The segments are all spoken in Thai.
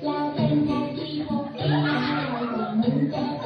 lao lên theo chi hô những trái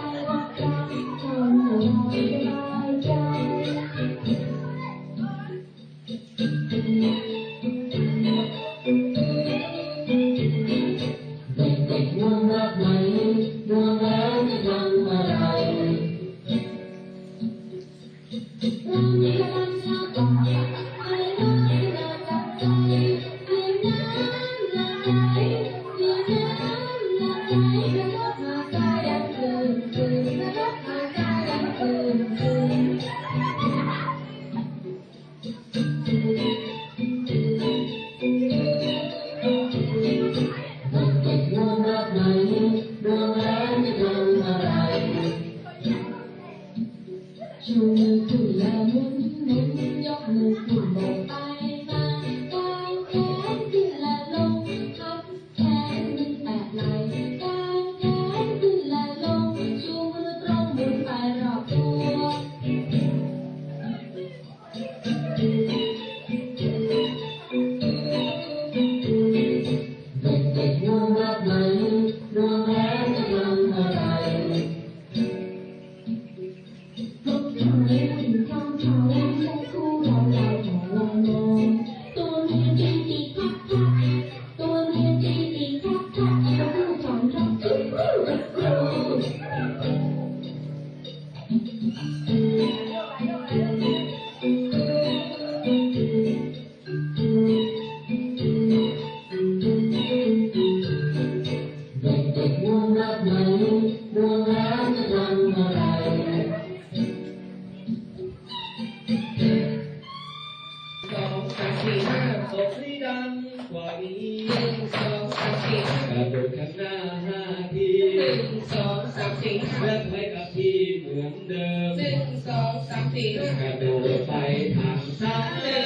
เริ่นเล็กกับพี่เหมือนเดิมหนึ่งสองสามสี่กระโดดไปทางซ้าย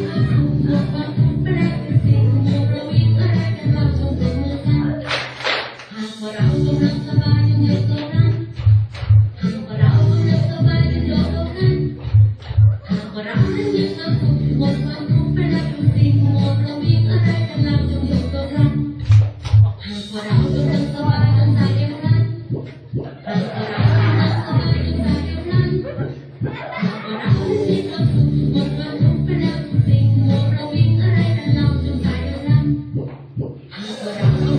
Thank you.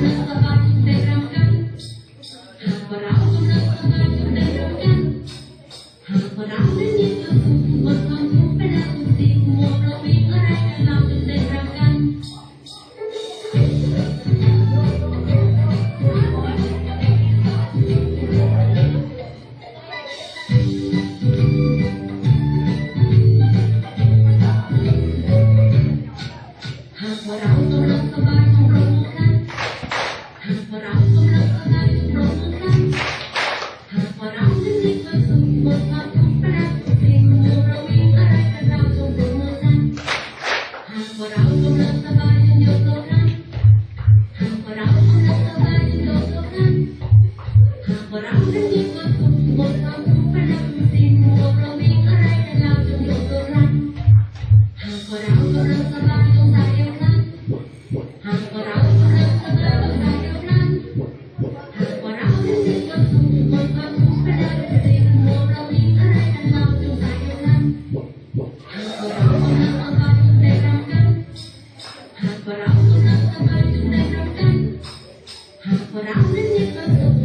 have for abundant